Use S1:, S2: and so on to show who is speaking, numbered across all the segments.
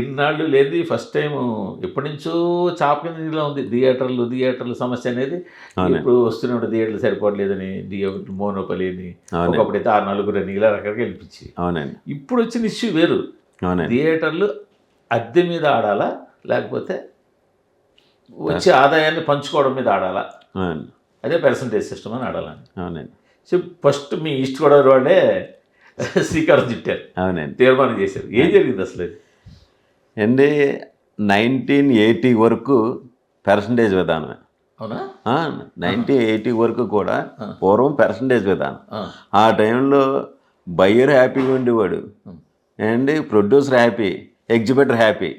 S1: ఇన్నాళ్ళు లేదు first time ఎప్పటి నుంచో చాప కింద ఉంది. థియేటర్లు థియేటర్లు సమస్య అనేది ఇప్పుడు వస్తున్న థియేటర్లు సరిపోవట్లేదని థియేటర్ మోనోపలి అని ఒకప్పుడైతే ఆ నలుగురు అని ఇలా రకరకాల గెలిపించి.
S2: అవునండి.
S1: ఇప్పుడు వచ్చిన ఇష్యూ వేరు.
S2: అవునండి.
S1: థియేటర్లు అద్దె మీద ఆడాలా? లేకపోతే వచ్చే ఆదాయాన్ని పంచుకోవడం మీద ఆడాలా? అదే పర్సంటేజ్ సిస్టమ్ అని ఆడాలని.
S2: అవునండి.
S1: సో ఫస్ట్ మీ ఈస్ట్ గోదావరి వాళ్ళే శ్రీకారం చుట్టారు.
S2: అవునండి.
S1: తీర్మానం చేశారు. ఏం జరిగింది అసలు?
S2: అండి నైన్టీన్ ఎయిటీ వరకు పర్సంటేజ్ విధానమే.
S1: అవునా?
S2: నైన్టీన్ ఎయిటీ వరకు కూడా. పూర్వం పర్సంటేజ్ విధానం.
S1: ఆ,
S2: టైంలో బయ్యర్ హ్యాపీగా ఉండేవాడు. And producer happy exhibitor happy.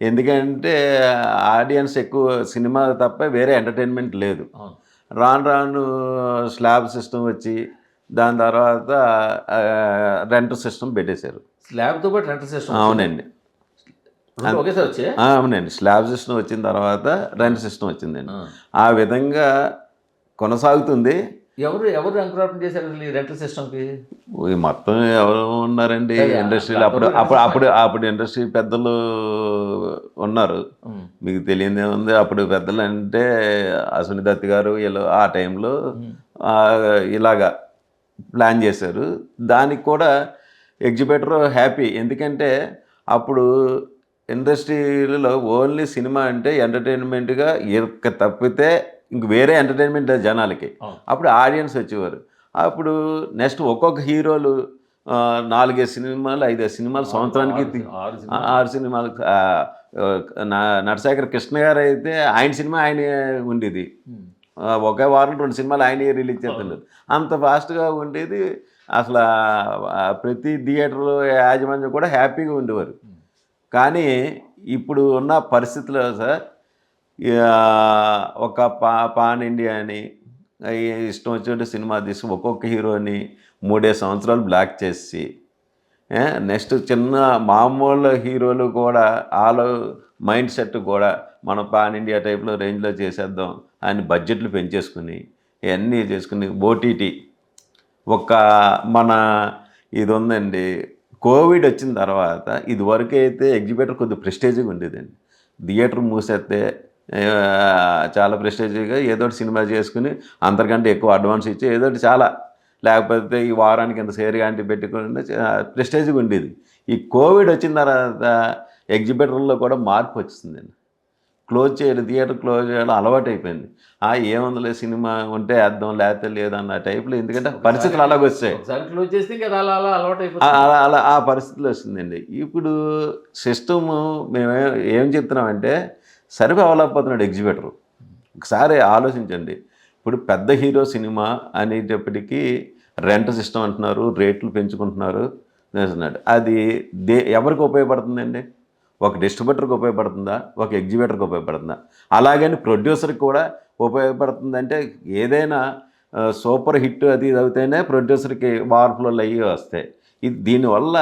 S2: ఎందుకంటే ఆడియన్స్ ఎక్కువ సినిమా తప్ప వేరే ఎంటర్టైన్మెంట్ లేదు. రాను రాను స్లాబ్ సిస్టమ్ వచ్చి దాని తర్వాత రెంట్ సిస్టమ్ పెట్టేశారు.
S1: స్లాబ్తో పాటు రెంటల్ సిస్టమ్
S2: అవునండి
S1: రెండు ఒకేసారి వచ్చే
S2: ఆ, అవునండి. స్లాబ్ సిస్టమ్ వచ్చిన తర్వాత రెంట్ సిస్టమ్ వచ్చిందండి. ఆ. విధంగా కొనసాగుతుంది.
S1: ఎవరు ఎవరు అంకురాపం చేశారు అసలు ఈ రెంటల్ సిస్టమ్కి
S2: మొత్తం ఎవరు ఉన్నారండి? ఇండస్ట్రీలో అప్పుడు అప్పుడు అప్పుడు అప్పుడు ఇండస్ట్రీ పెద్దలు ఉన్నారు. మీకు తెలియదే ఉంది అప్పుడు పెద్దలు అంటే అశ్విని దత్ గారు వీళ్ళు ఆ టైంలో ఇలాగా ప్లాన్ చేశారు. దానికి కూడా ఎగ్జిబిటర్ హ్యాపీ. ఎందుకంటే అప్పుడు ఇండస్ట్రీలో ఓన్లీ సినిమా అంటే ఎంటర్టైన్మెంట్గా ఇక తప్పితే ఇంక వేరే ఎంటర్టైన్మెంట్ జనాలకి. అప్పుడు ఆడియన్స్ వచ్చేవారు. అప్పుడు నెక్స్ట్ ఒక్కొక్క హీరోలు నాలుగైదు సినిమాలు ఐదైదు సినిమాలు సంవత్సరానికి
S1: ఆరు
S2: సినిమాలు. నటశేఖర్ కృష్ణ గారు అయితే ఆయన సినిమా ఆయన ఉండేది. ఒకే వారం రెండు సినిమాలు ఆయన రిలీజ్ చేస్తున్నారు అంత ఫాస్ట్గా ఉండేది. అసలు ప్రతి థియేటర్లో యాజమాన్యం కూడా హ్యాపీగా ఉండేవారు. కానీ ఇప్పుడు ఉన్న పరిస్థితిలో సార్ ఒక పా పాన్ ఇండియా అని ఇష్టం వచ్చినట్టు సినిమా తీసి ఒక్కొక్క హీరోని మూడే సంవత్సరాలు బ్లాక్ చేసి నెక్స్ట్ చిన్న మామూలు హీరోలు కూడా వాళ్ళ మైండ్ సెట్ కూడా మనం పాన్ ఇండియా టైప్లో రేంజ్లో చేసేద్దాం అని బడ్జెట్లు పెంచేసుకుని ఇవన్నీ చేసుకుని ఓటీటీ ఒక మన ఇది ఉందండి కోవిడ్ వచ్చిన తర్వాత ఇదివరకు అయితే ఎగ్జిబిటర్ కొద్ది ప్రెస్టేజ్గా ఉండేదండి. థియేటర్ మూసేస్తే చాలా ప్రెస్టేజ్గా ఏదో ఒకటి సినిమా చేసుకుని అందరికంటే ఎక్కువ అడ్వాన్స్ ఇచ్చి ఏదో ఒకటి చాలా లేకపోతే ఈ వారానికి ఇంత సేర్ గాంటి పెట్టుకుని ప్రెస్టేజ్గా ఉండేది. ఈ కోవిడ్ వచ్చిన తర్వాత ఎగ్జిబిటర్లో కూడా మార్పు వచ్చిందండి. క్లోజ్ చేయడం థియేటర్ క్లోజ్ చేయడం అలవాటు అయిపోయింది ఆ ఏముందిలే సినిమా ఉంటే వేద్దాం లేకపోతే లేదన్న టైప్లో ఎందుకంటే పరిస్థితులు అలాగ వచ్చాయి.
S1: క్లోజ్ చేస్తే ఇంకా అలా అలా అలవాటు
S2: ఆ-
S1: అయిపోతుంది
S2: అలా అలా ఆ పరిస్థితులు వస్తుందండి. ఇప్పుడు సిస్టమ్ మేము ఏం చెప్తున్నామంటే సరిగా అవ్వలేకపోతున్నాడు ఎగ్జిబిటర్. ఒకసారి ఆలోచించండి. ఇప్పుడు పెద్ద హీరో సినిమా అనేటప్పటికీ రెంట్ సిస్టమ్ అంటున్నారు రేట్లు పెంచుకుంటున్నారు అది దే ఎవరికి ఉపయోగపడుతుందండి? ఒక డిస్ట్రిబ్యూటర్కి ఉపయోగపడుతుందా? ఒక ఎగ్జిబ్యూటర్కి ఉపయోగపడుతుందా? అలాగని ప్రొడ్యూసర్కి కూడా ఉపయోగపడుతుందంటే ఏదైనా సూపర్ హిట్ అది ఇది అవుతేనే ప్రొడ్యూసర్కి మార్పులు అయ్యి వస్తాయి. ఇది దీనివల్ల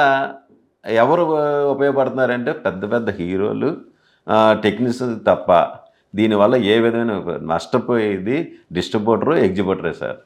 S2: ఎవరు ఉపయోగపడుతున్నారంటే పెద్ద పెద్ద హీరోలు టెక్నీషియన్స్ తప్ప. దీనివల్ల ఏ విధమైన నష్టపోయేది డిస్ట్రిబ్యూటరు ఎగ్జిబ్యూటరే సార్.